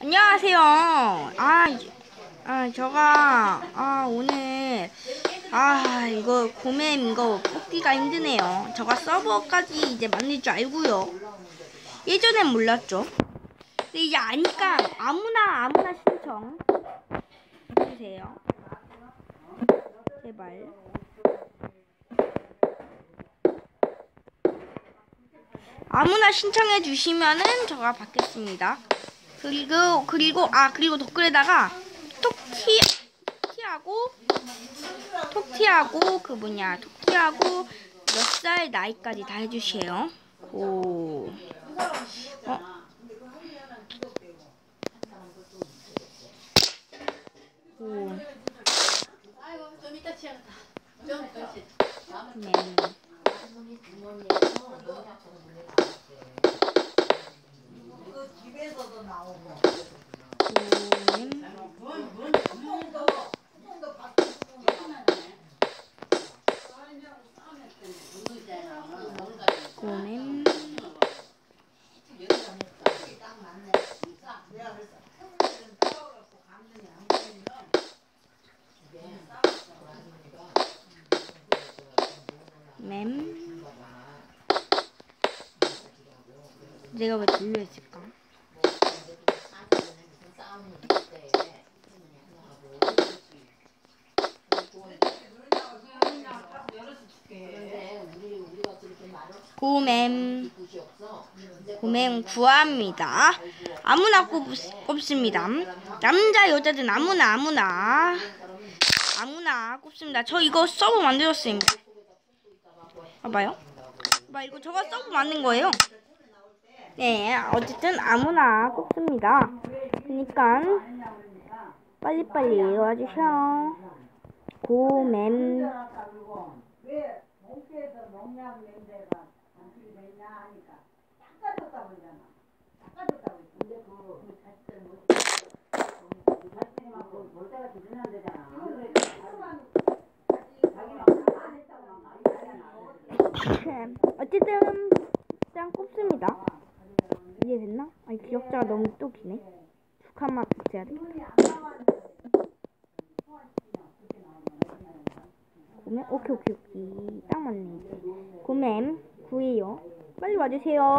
안녕하세요. 아, 이- 아, 저가, 아, 오늘, 아, 이거, 고맨 이거 뽑기가 힘드네요. 저가 서버까지 이제 만들 줄 알고요. 예전엔 몰랐죠. 근데 이제 아니까 아무나, 아무나 신청 해주세요. 제발. 아무나 신청해 주시면은 제가 받겠습니다. 그리고 그리고 아 그리고 댓글에다가 톡티 톡티하고 톡티하고 그 뭐냐 톡티하고 몇 살 나이까지 다 해주세요. 오. 어. 오. 아 치야겠다. 좀 그렇지. 네. 오. 고맨 맴 내가 왜 들려있을까? 고맴 고맹 구합니다. 아무나 꼽, 꼽습니다. 남자 여자든 아무나 아무나 아무나 꼽습니다. 저 이거 서브 만들었어요. 봐봐요. 봐 이거 저가 서브 만든 거예요. 네 어쨌든 아무나 꼽습니다. 그러니까 빨리빨리 와주셔. 농약 냄새가 안 풀리냐 하니까 닦아줬다고 그러잖아. 닦아줬다고 했지. 근데 그 자식들 뭐 자식들만 때가 지난 데잖아. 어쨌든 일단 꼽습니다. 이해됐나? 아니 기억자가 너무 또 기네. 두 칸만 붙여야 돼. 고맨 오케이 오케이 오케이 딱 맞네. 고맨 구해요. 빨리 와주세요.